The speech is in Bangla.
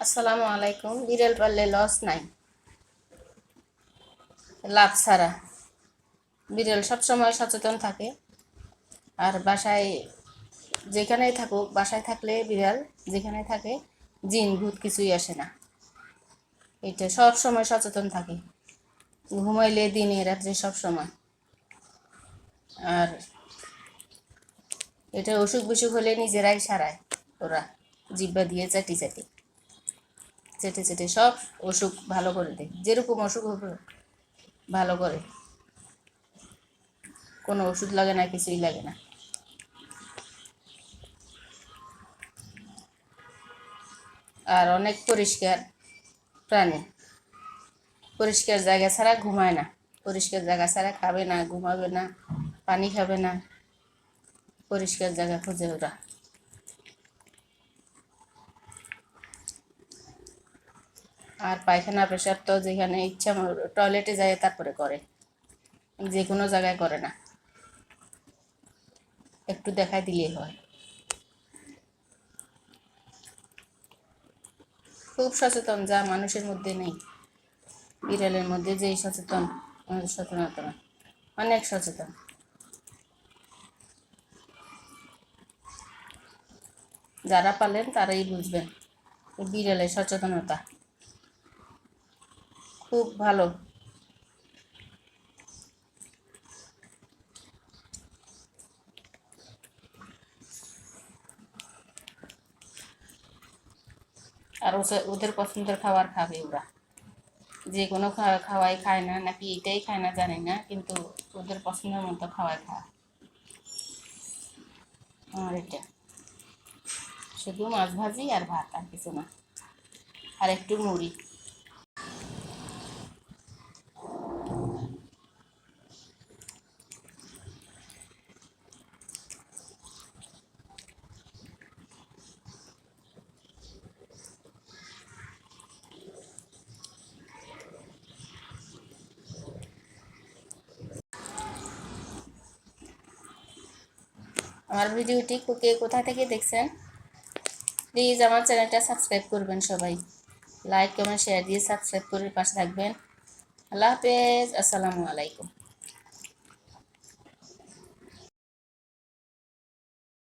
আসসালামু আলাইকুম, বিড়াল পাললে লস নাই। লাভ ছাড়া। বিড়াল সবসময় সচেতন থাকে। আর বাসায় যেখানেই থাকুক, বাসায় থাকলে বিড়াল যেখানে থাকে, জিন, ভূত কিছুই আসে না। এটা সব সময় সচেতন থাকে। ঘুমাইলে দিনে, রাত্রে সব সময় আর এটা অসুখ বিসুখ হলে নিজেরাই সারায়। ওরা জিব্বা দিয়ে চাটি চাটি চেটে চেটে সব অসুখ ভালো করে দেয় যেরকম অসুখ হবে, ভালো করে। কোনো ওষুধ লাগে না, কিছুই লাগে না। আর অনেক পরিষ্কার প্রাণী। পরিষ্কার জায়গা ছাড়া ঘুমায় না। পরিষ্কার জায়গা ছাড়া খাবে না, ঘুমাবে না, পানি খাবে না। পরিষ্কার জায়গা খুঁজে ওরা। আর পায়খানা পেশাব তো যেখানে ইচ্ছা টয়লেটে যায়, তারপরে করে। যে কোনো জায়গায় করে না। একটু দেখাই দিলেই হয়। খুব সচেতন, যা মানুষের মধ্যে নেই। বিড়ালের মধ্যে যেই সচেতন সচেতনতা অনেক সচেতন। যারা পালেন, তারাই বুঝবেন বিড়ালের সচেতনতা। খুব ভালো। আর ওদের পছন্দের খাবার খাবে ওরা। যে কোনো খাওয়াই খায় না, নাকি এটাই খায় না জানি না, কিন্তু ওদের পছন্দের মতো খাওয়াই খায়। আমার এটা। শুধু মাছ ভাজি আর ভাত আর কিছু না। আর একটু মুড়ি। আমার ভিডিওটি কে কোথা থেকে দেখছেন প্লিজ আমার চ্যানেলটা সাবস্ক্রাইব করবেন সবাই। লাইক কমেন্ট শেয়ার দিয়ে সাবস্ক্রাইব করে পাশে থাকবেন। আল্লাহ হাফেজ, আসসালামু আলাইকুম।